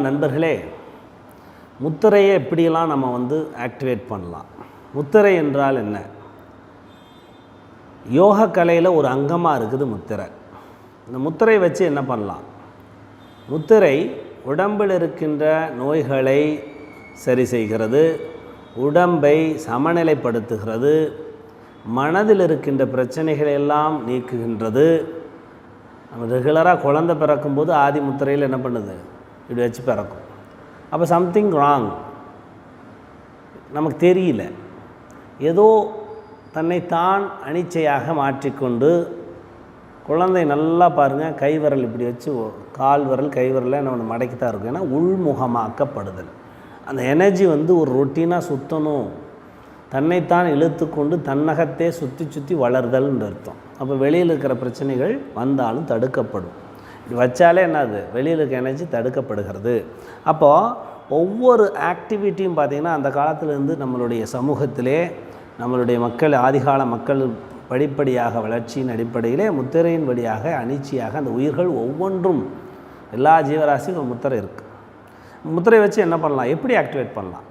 நண்பர்களே முத்திரையை எப்படியெல்லாம் நம்ம வந்து ஆக்டிவேட் பண்ணலாம்? முத்திரை என்றால் என்ன? யோக கலையில் ஒரு அங்கமாக இருக்குது முத்திரை. இந்த முத்திரை வச்சு என்ன பண்ணலாம்? முத்திரை உடம்பில் இருக்கின்ற நோய்களை சரி செய்கிறது உடம்பை சமநிலைப்படுத்துகிறது மனதில் இருக்கின்ற பிரச்சனைகளை எல்லாம் நீக்குகின்றது. நம்ம ரெகுலராக குழந்தை பிறக்கும்போது ஆதி முத்திரையில் என்ன பண்ணுது? இப்படி வச்சு பிறக்கும். அப்போ சம்திங் ராங் நமக்கு தெரியல. ஏதோ தன்னைத்தான் அனிச்சையாக மாற்றிக்கொண்டு குழந்தை நல்லா பாருங்கள் கை விரல் இப்படி வச்சு கால் விரல் கை விரலில் என்ன ஒன்று மடக்கி தான் இருக்கும். ஏன்னா உள்முகமாக்கப்படுதல் அந்த எனர்ஜி வந்து ஒரு ரொட்டீனாக சுற்றணும் தன்னைத்தான் இழுத்துக்கொண்டு தன்னகத்தே சுற்றி சுற்றி வளர்தல்ன்ற அர்த்தம். அப்போ வெளியில் இருக்கிற பிரச்சனைகள் வந்தாலும் தடுக்கப்படும். இப்படி வச்சாலே என்னது? வெளியில் இருக்க எனர்ஜி தடுக்கப்படுகிறது. அப்போது ஒவ்வொரு ஆக்டிவிட்டியும் பார்த்திங்கன்னா அந்த காலத்திலேருந்து நம்மளுடைய சமூகத்திலே நம்மளுடைய மக்கள் ஆதிகால மக்கள் படிப்படியாக வளர்ச்சியின் அடிப்படையிலே முத்திரையின் வழியாக அணிச்சியாக அந்த உயிர்கள் ஒவ்வொன்றும் எல்லா ஜீவராசியும் ஒரு முத்திரை இருக்குது முத்திரை வச்சு என்ன பண்ணலாம்? எப்படி ஆக்டிவேட் பண்ணலாம்?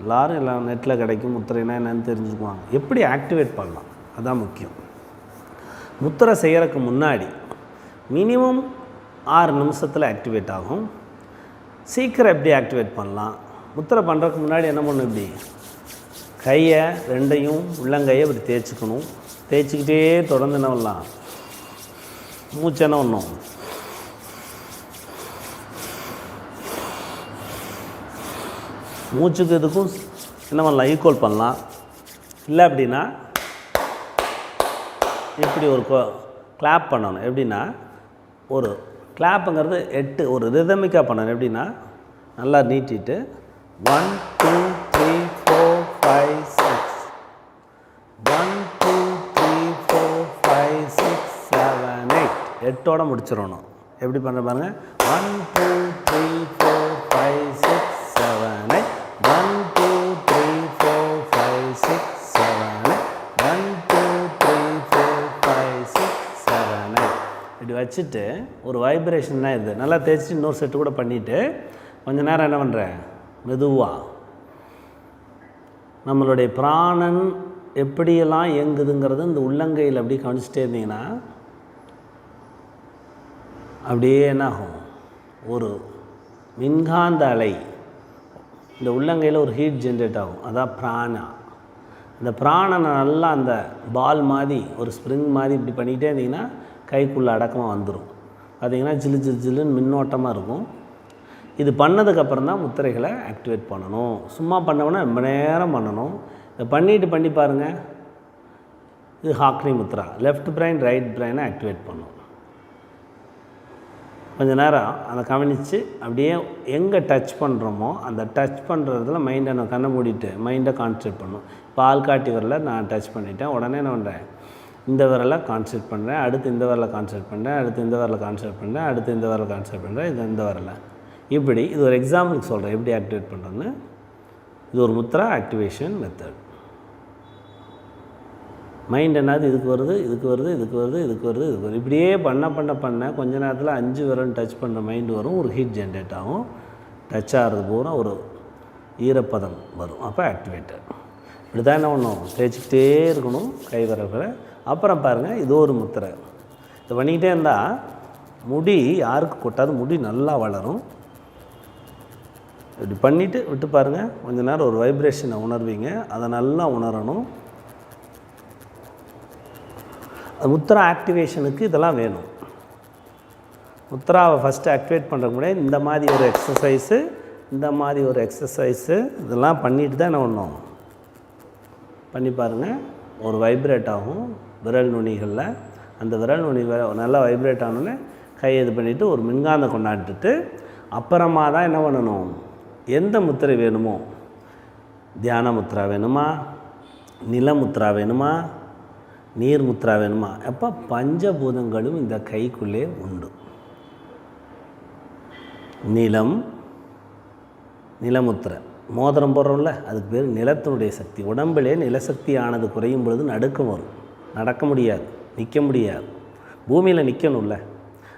எல்லோரும் எல்லாம் நெட்டில் கிடைக்கும் முத்திரைனா என்னன்னு தெரிஞ்சுக்குவாங்க. எப்படி ஆக்டிவேட் பண்ணலாம்? அதுதான் முக்கியம். முத்திரை செய்கிறதுக்கு முன்னாடி மினிமம் ஆறு நிமிஷத்தில் ஆக்டிவேட் ஆகும். சீக்கிரம் எப்படி ஆக்டிவேட் பண்ணலாம்? முத்திரை பண்ணுறதுக்கு முன்னாடி என்ன பண்ணணும் இப்படி? கையை ரெண்டையும் உள்ளங்கையை இப்படி தேய்ச்சிக்கணும். தேய்ச்சிக்கிட்டே தொடர்ந்து என்ன பண்ணலாம்? மூச்சு என்ன பண்ணும் மூச்சுக்கு இதுக்கும் என்ன பண்ணலாம்? ஈக்குவல் பண்ணலாம். இல்லை அப்படின்னா இப்படி ஒரு கிளாப் பண்ணணும். எப்படின்னா ஒரு கிளாப்புங்கிறது எட்டு ஒரு ரிதமிக்காக பண்ணணும். எப்படின்னா நல்லா நீட்டிட்டு one two three four five six one two three four five six seven eight எட்டோட முடிச்சிடணும். எப்படி பண்ணுற பாருங்கள் ஒன் டூ வச்சுட்டு ஒரு வைப்ரேஷன் தான் இது. நல்லா தேய்ச்சி இன்னொரு செட்டு கூட பண்ணிவிட்டு கொஞ்ச நேரம் என்ன பண்ணுறேன் மெதுவாக நம்மளுடைய பிராணன் எப்படியெல்லாம் இயங்குதுங்கிறது இந்த உள்ளங்கையில் அப்படியே கவனிச்சிட்டே இருந்தீங்கன்னா அப்படியே என்ன ஆகும்? ஒரு மின்காந்த அலை. இந்த உள்ளங்கையில் ஒரு ஹீட் ஜென்ரேட் ஆகும். அதான் பிராணா இந்த பிராணனை நல்லா அந்த பால் மாதிரி ஒரு ஸ்ப்ரிங் மாதிரி இப்படி பண்ணிக்கிட்டே இருந்தீங்கன்னா கைக்குள்ளே அடக்கமாக வந்துடும் பார்த்திங்கன்னா ஜிலு ஜிலு ஜில்லுன்னு மின்னோட்டமாக இருக்கும். இது பண்ணதுக்கப்புறம் தான் முத்திரைகளை ஆக்டிவேட் பண்ணணும். சும்மா பண்ணோம்னா ரொம்ப நேரம் பண்ணணும். இதை பண்ணிட்டு பண்ணி பாருங்கள் இது ஹாக்னி முத்ரா லெஃப்ட் பிரைன் ரைட் பிரைனை ஆக்டிவேட் பண்ணும். கொஞ்ச நேரம் அதை கவனித்து அப்படியே எங்கே டச் பண்ணுறோமோ அந்த டச் பண்ணுறதுல மைண்டை நான் கண்ணை மூடிட்டு மைண்டை கான்சன்ட்ரேட் பண்ணும். இப்போ ஆள்காட்டி வரல நான் டச் பண்ணிட்டேன். உடனே என்ன பண்ணுறேன் இந்த விரலை கான்சன்ட்ரேட் பண்ணுறேன் அடுத்து இந்த விரலை கான்சன்ட்ரேட் பண்ணுறேன் அடுத்து இந்த விரலை கான்சன்ட்ரேட் பண்ணுறேன் அடுத்து இந்த விரலை கான்சன்ட்ரேட் பண்ணுறேன் இது இந்த விரலை. இப்படி இது ஒரு எக்ஸாம்பிளுக்கு சொல்கிறேன் எப்படி ஆக்டிவேட் பண்ணுறேன்னு இது ஒரு முத்ரா ஆக்டிவேஷன் மெத்தட் மைண்ட் என்னது? இதுக்கு வருது இதுக்கு வருது இதுக்கு வருது இதுக்கு வருது இதுக்கு வருது. இப்படியே பண்ண பண்ண பண்ண கொஞ்ச நேரத்தில் அஞ்சு விரல் டச் பண்ணுற மைண்டு வரும் ஒரு ஹீட் ஜென்ரேட் ஆகும். டச் ஆகிறது பூரா ஒரு ஈரப்பதம் வரும். அப்போ ஆக்டிவேட்டட் இப்படி தான் என்ன பண்ணும் தேய்ச்சிக்கிட்டே இருக்கணும் கை விரல்களை அப்புறம் பாருங்கள் இது ஒரு முத்திரை. இது பண்ணிக்கிட்டே இருந்தால் முடி யாருக்கு கொட்டாது முடி நல்லா வளரும். இப்படி பண்ணிவிட்டு விட்டு பாருங்கள் கொஞ்ச நேரம் ஒரு வைப்ரேஷனை உணர்வீங்க அதை நல்லா உணரணும். அது முத்ரா ஆக்டிவேஷனுக்கு இதெல்லாம் வேணும். முத்ராவை ஃபஸ்ட்டு ஆக்டிவேட் பண்ணுறதுக்கு முன்னாடி இந்த மாதிரி ஒரு எக்ஸசைஸு இந்த மாதிரி ஒரு எக்ஸசைஸு இதெல்லாம் பண்ணிட்டு தான் என்ன பண்ணோம் பண்ணி பாருங்கள் ஒரு வைப்ரேட் ஆகும். விரல் நுனிகளில் அந்த விரல் நுனி நல்லா வைப்ரேட் ஆனோடனே கை இது பண்ணிவிட்டு ஒரு மின்காந்தம் கொண்டாடிட்டு அப்புறமா தான் என்ன பண்ணணும்? எந்த முத்திரை வேணுமோ? தியான முத்ரா வேணுமா? நிலமுத்ரா வேணுமா? நீர் முத்ரா வேணுமா? அப்போ பஞ்சபூதங்களும் இந்த கைக்குள்ளே உண்டு. நிலம் நிலமுத்திரை மோதிரம் போடுறோம்ல அதுக்கு பேர் நிலத்தினுடைய சக்தி. உடம்பிலே நிலசக்தியானது குறையும் பொழுது நடுக்கம் வரும். நடக்க முடியாது நிற்க முடியாது. பூமியில் நிற்கணும்ல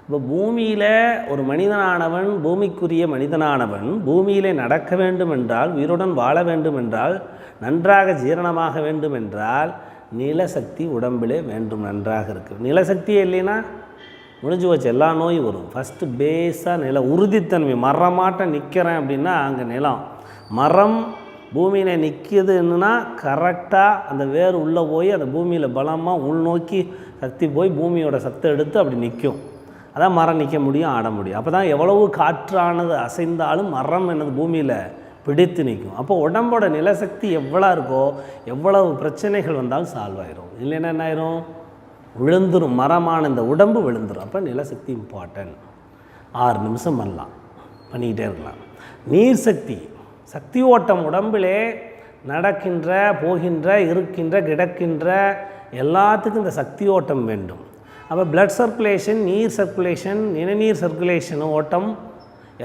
இப்போ பூமியில் ஒரு மனிதனானவன் பூமிக்குரிய மனிதனானவன் பூமியிலே நடக்க வேண்டும் என்றால் உயிருடன் வாழ வேண்டும் என்றால் நன்றாக ஜீரணமாக வேண்டும் என்றால் நிலசக்தி உடம்பிலே வேண்டும் நன்றாக இருக்குது நிலசக்தியே இல்லைன்னா முடிஞ்சு வச்சு எல்லா நோயும் வரும். ஃபஸ்ட்டு பேஸாக நில உறுதித்தன்மை மரமாட்டம் நிற்கிறேன் அப்படின்னா அங்கே நிலம். மரம் பூமியில் நிற்கிதுன்னா கரெக்டாக அந்த வேர் உள்ளே போய் அந்த பூமியில் பலமாக உள்நோக்கி சக்தி போய் பூமியோட சத்தை எடுத்து அப்படி நிற்கும். அதான் மரம் நிற்க முடியும் ஆட முடியும். அப்போ தான் எவ்வளவு காற்றானது அசைந்தாலும் மரம் என்னது பூமியில் பிடித்து நிற்கும். அப்போ உடம்போட நிலசக்தி எவ்வளோ இருக்கோ எவ்வளவு பிரச்சனைகள் வந்தாலும் சால்வ் ஆயிரும். இல்லைன்னா என்ன ஆயிரும்? விழுந்துரும். மரமான இந்த உடம்பு விழுந்துரும். அப்போ நிலசக்தி இம்பார்ட்டன்ட் ஆறு நிமிஷம் பண்ணலாம். பண்ணிக்கிட்டே இருக்கலாம். நீர் சக்தி சக்தி ஓட்டம் உடம்பிலே நடக்கின்ற போகின்ற இருக்கின்ற கிடக்கின்ற எல்லாத்துக்கும் இந்த சக்தி ஓட்டம் வேண்டும். அப்போ பிளட் சர்க்குலேஷன் நீர் சர்க்குலேஷன் நிணநீர் சர்க்குலேஷன் ஓட்டம்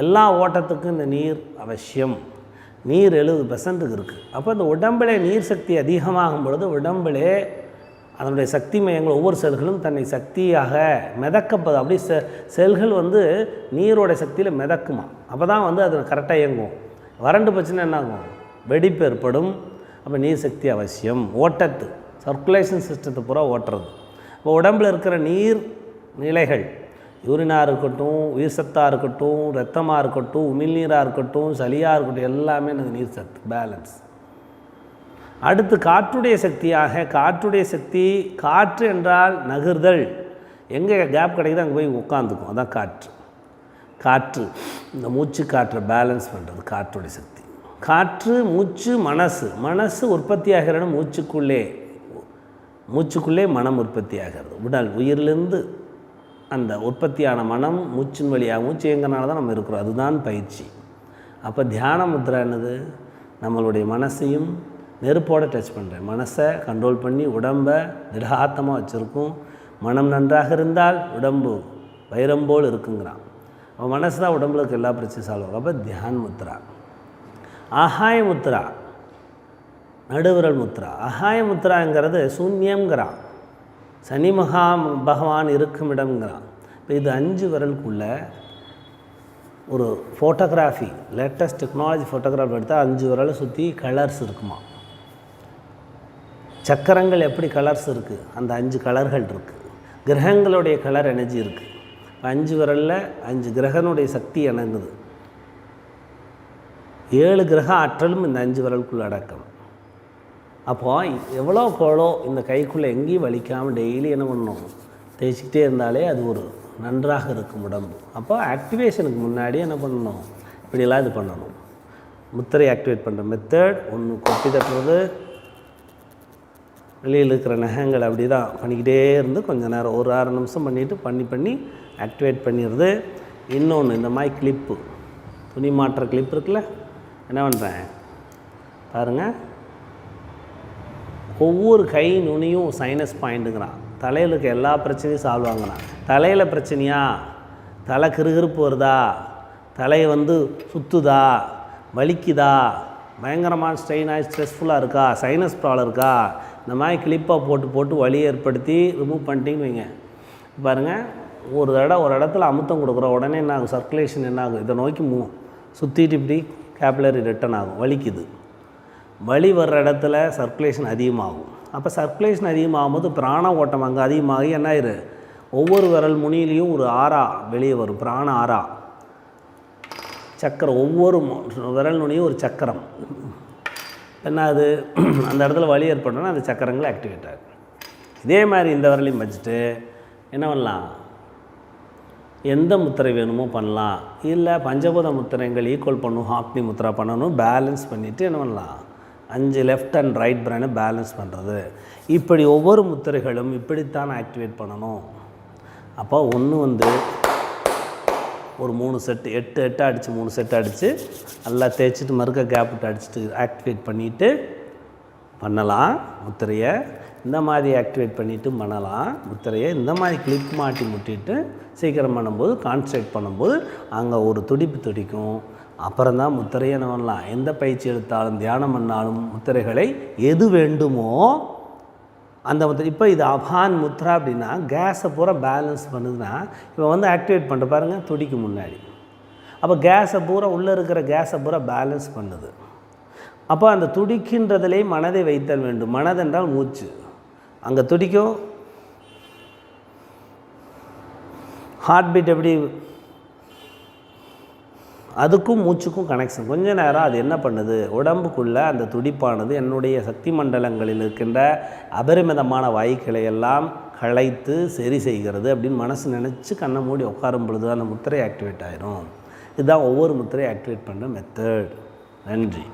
எல்லா ஓட்டத்துக்கும் இந்த நீர் அவசியம். நீர் எழுபது பெர்சன்ட்டுக்கு இருக்குது அப்போ இந்த உடம்பிலே நீர் சக்தி அதிகமாகும் பொழுது உடம்பிலே அதனுடைய சக்தி மையங்கள் ஒவ்வொரு செல்களும் தன்னை சக்தியாக மிதக்கப்பது. அப்படி செ செல்கள் வந்து நீரோட சக்தியில் மிதக்குமா? அப்போ தான் வந்து அது கரெக்டாக இயங்கும். வறண்டு போச்சுன்னா என்ன ஆகும் வெடிப்பு ஏற்படும். அப்போ நீர் சக்தி அவசியம். ஓட்டத்து. சர்க்குலேஷன் சிஸ்டத்தை பூரா ஓட்டுறது. இப்போ உடம்பில் இருக்கிற நீர் நிலைகள். யூரினாக இருக்கட்டும் உயிர் சத்தாக இருக்கட்டும் ரத்தமாக இருக்கட்டும் உமிழ்நீராக இருக்கட்டும் சளியாக இருக்கட்டும் எல்லாமே எனக்கு நீர் சத்து. பேலன்ஸ் அடுத்து காற்றுடைய சக்தியாக காற்றுடைய சக்தி காற்று என்றால் நகர்தல். எங்கே கேப் கிடைக்குதோ அங்கே போய் உட்காந்துக்கும் அதான் காற்று. காற்று இந்த மூச்சு காற்றை பேலன்ஸ் பண்ணுறது காற்றுடைய சக்தி. காற்று மூச்சு மனசு. மனசு உற்பத்தி ஆகிற மூச்சுக்குள்ளே. மூச்சுக்குள்ளே மனம் உற்பத்தி ஆகிறது உடல் உயிரிலிருந்து அந்த உற்பத்தியான மனம் மூச்சின் வழியாக மூச்சு எங்கனால தான் நம்ம இருக்கிறோம். அதுதான் பயிற்சி. அப்போ தியான முத்ரா என்னது? நம்மளுடைய மனசையும் நெருப்போட டச் பண்ணுறேன் மனசை கண்ட்ரோல் பண்ணி உடம்பை திடாத்தமாக வச்சுருக்கும். மனம் நன்றாக இருந்தால் உடம்பு வைரம் போல் இருக்குங்கிறான். அவன் மனசு தான் உடம்புல இருக்க எல்லா பிரச்சனையும் சால்வ் ஆகும். அப்போ தியான் முத்ரா. அகாய முத்ரா. நடுவிரல் முத்ரா. அகாய முத்ராங்கிறது சூன்யங்கிறான் சனி மகா பகவான் இருக்கும் இடம்ங்கிறான் இப்போ இது அஞ்சு விரலுக்குள்ளே ஒரு ஃபோட்டோகிராஃபி லேட்டஸ்ட் டெக்னாலஜி ஃபோட்டோகிராஃபி எடுத்தால் அஞ்சு விரலை சுற்றி கலர்ஸ் இருக்குமா? சக்கரங்கள் எப்படி கலர்ஸ் இருக்குது அந்த அஞ்சு கலர்கள் இருக்குது கிரகங்களுடைய கலர் எனர்ஜி இருக்குது அஞ்சு விரலில் அஞ்சு கிரகனுடைய சக்தி இணங்குது ஏழு கிரக ஆற்றலும் இந்த அஞ்சு விரலுக்குள்ளே அடக்கம். அப்போ எவ்வளோ கோளோ இந்த கைக்குள்ளே எங்கேயும் வலிக்காமல் டெய்லி என்ன பண்ணணும் தேய்ச்சிக்கிட்டே இருந்தாலே அது ஒரு நன்றாக இருக்கும் உடம்பு. அப்போ ஆக்டிவேஷனுக்கு முன்னாடி என்ன பண்ணணும்? இப்படியெல்லாம் இது பண்ணணும். முத்திரை ஆக்டிவேட் பண்ணுற மெத்தட் ஒன்று கொட்டி தட்டுறது வெளியில் இருக்கிற நகங்கள் அப்படி தான் பண்ணிக்கிட்டே இருந்து கொஞ்சம் நேரம் ஒரு அரை நிமிஷம் பண்ணிவிட்டு பண்ணி பண்ணி ஆக்டிவேட் பண்ணிடுது இன்னொன்று இந்த மாதிரி கிளிப்பு துணி மாட்டுற கிளிப் இருக்குல்ல என்ன பண்ணுறேன் பாருங்கள் ஒவ்வொரு கை நுனியும் சைனஸ் பாயிண்ட்டுங்கிறான் தலையில் இருக்க எல்லா பிரச்சனையும் சால்வ் ஆகுறான் தலையில் பிரச்சனையா? தலை கிறுகிறுப்பு வருதா? தலை வந்து சுற்றுதா வலிக்குதா? பயங்கரமான ஸ்ட்ரெயின் ஆகி ஸ்ட்ரெஸ்ஃபுல்லாக இருக்கா? சைனஸ் ப்ராப்ளம் இருக்கா? இந்த மாதிரி கிளிப்பாக போட்டு போட்டு வலி ஏற்படுத்தி ரிமூவ் பண்ணிட்டீங்கன்னு வைங்க. பாருங்கள் ஒரு தடவை ஒரு இடத்துல அமுத்தம் கொடுக்குறோம் உடனே என்ன ஆகும்? சர்க்குலேஷன் என்ன ஆகும்? இதை நோக்கி மூ சுற்றிட்டு இப்படி கேப்லரி ரிட்டர்ன் ஆகும் வலிக்குது. வலி வர்ற இடத்துல சர்க்குலேஷன் அதிகமாகும். அப்போ சர்க்குலேஷன் அதிகமாகும் போது பிராண ஓட்டம் அங்கே அதிகமாகி என்ன ஆயிரு? ஒவ்வொரு விரல் முனியிலையும் ஒரு ஆறா வெளியே வரும் பிராண ஆறா. சக்கரம் ஒவ்வொரு விரல் நுனியும் ஒரு சக்கரம். என்ன அது? அந்த இடத்துல வலி ஏற்பட்டோன்னா அந்த சக்கரங்கள் ஆக்டிவேட் ஆகும். இதே மாதிரி இந்த விரலையும் வச்சுட்டு என்ன பண்ணலாம்? எந்த முத்திரை வேணுமோ பண்ணலாம். இல்லை பஞ்சபூத முத்திரைகள் ஈக்குவல் பண்ணும் ஹாக்னி முத்திரை பண்ணணும் பேலன்ஸ் பண்ணிவிட்டு என்ன பண்ணலாம்? அஞ்சு லெஃப்ட் அண்ட் ரைட் பிரெயினை பேலன்ஸ் பண்ணுறது இப்படி ஒவ்வொரு முத்திரைகளும் இப்படித்தான் ஆக்டிவேட் பண்ணணும். அப்போ ஒன்று வந்து ஒரு மூணு செட்டு எட்டு எட்டு அடித்து மூணு செட்டு அடித்து நல்லா தேய்ச்சிட்டு மறுக்க கேப் விட்டு அடிச்சுட்டு ஆக்டிவேட் பண்ணிவிட்டு பண்ணலாம் முத்திரையை இந்த மாதிரி ஆக்டிவேட் பண்ணிவிட்டு பண்ணலாம். முத்திரையை இந்த மாதிரி கிளிக் மாட்டி முட்டிட்டு சீக்கிரம் பண்ணும்போது கான்சன்ட்ரேட் பண்ணும்போது அங்கே ஒரு துடிப்பு துடிக்கும். அப்புறம் தான் முத்திரையை என்ன பண்ணலாம். எந்த பயிற்சி எடுத்தாலும் தியானம் பண்ணாலும் முத்திரைகளை எது வேண்டுமோ அந்த முத்திரை இப்போ இது அபான் முத்ரா அப்படின்னா கேஸை பூரா பேலன்ஸ் பண்ணுதுன்னா இப்போ வந்து ஆக்டிவேட் பண்ணுற பாருங்கள் துடிக்கு முன்னாடி. அப்போ கேஸை பூரா உள்ளே இருக்கிற கேஸை பூரா பேலன்ஸ் பண்ணுது. அப்போ அந்த துடிக்கின்றதிலே மனதை வைத்தல் வேண்டும். மனதென்றால் மூச்சு. அங்கே துடிக்கும். ஹார்ட் பீட் எப்படி? அதுக்கும் மூச்சுக்கும் கனெக்ஷன் கொஞ்ச நேரம் அது என்ன பண்ணுது? உடம்புக்குள்ளே அந்த துடிப்பானது என்னுடைய சக்தி மண்டலங்களில் இருக்கின்ற அபரிமிதமான வாய்க்களை எல்லாம் களைத்து சரி செய்கிறது அப்படின்னு மனசு நினச்சி கண்ணை மூடி உட்காரும் பொழுது அந்த முத்திரை ஆக்டிவேட் ஆயிரும். இதுதான் ஒவ்வொரு முத்திரையும் ஆக்டிவேட் பண்ணுற மெத்தட் நன்றி.